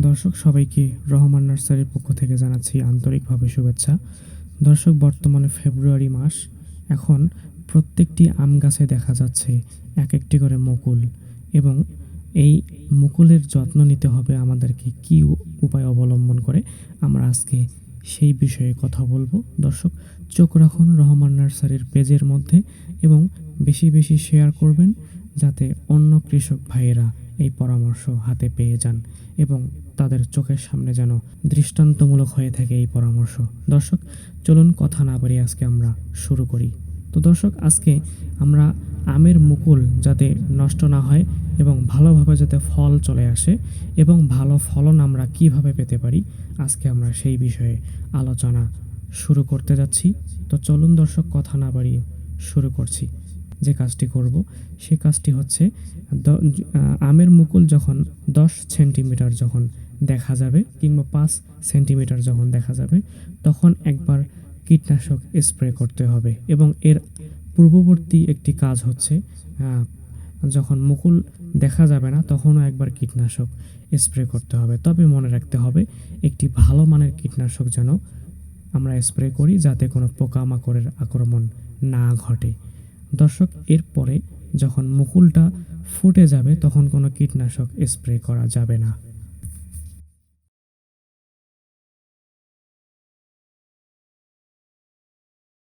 দর্শক, সবাইকে রহমান নার্সারির পক্ষ থেকে জানাচ্ছি আন্তরিকভাবে শুভেচ্ছা। দর্শক, বর্তমানে ফেব্রুয়ারি মাস। এখন প্রত্যেকটি আম গাছে দেখা যাচ্ছে এক একটি করে মুকুল এবং এই মুকুলের যত্ন নিতে হবে আমাদেরকে কী উপায় অবলম্বন করে আমরা আজকে সেই বিষয়ে কথা বলব। দর্শক, চোখ রাখুন রহমান নার্সারির পেজের মধ্যে এবং বেশি বেশি শেয়ার করবেন যাতে অন্য কৃষক ভাইয়েরা এই পরামর্শ হাতে পেয়ে যান এবং তাদের চোখের সামনে যেন দৃষ্টান্তমূলক হয়ে থাকে এই পরামর্শ। দর্শক, চলুন কথা না বাড়িয়ে আজকে আমরা শুরু করি। তো দর্শক, আজকে আমরা আমের মুকুল যাতে নষ্ট না হয় এবং ভালোভাবে যাতে ফল চলে আসে এবং ভালো ফলন আমরা কীভাবে পেতে পারি, আজকে আমরা সেই বিষয়ে আলোচনা শুরু করতে যাচ্ছি। তো চলুন দর্শক, কথা না বাড়িয়ে শুরু করছি। যে কাজটি করব, সে কাজটি হচ্ছে আমের মুকুল যখন দশ সেন্টিমিটার যখন দেখা যাবে কিংবা পাঁচ সেন্টিমিটার যখন দেখা যাবে, তখন একবার কীটনাশক স্প্রে করতে হবে এবং এর পূর্ববর্তী একটি কাজ হচ্ছে যখন মুকুল দেখা যাবে না তখনও একবার কীটনাশক স্প্রে করতে হবে। তবে মনে রাখতে হবে, একটি ভালো মানের কীটনাশক যেন আমরা স্প্রে করি যাতে কোনো পোকামাকড়ের আক্রমণ না ঘটে। দর্শক এরপরে যখন মুকুলটা ফুটে যাবে তখন কোনো কীটনাশক স্প্রে করা যাবে না।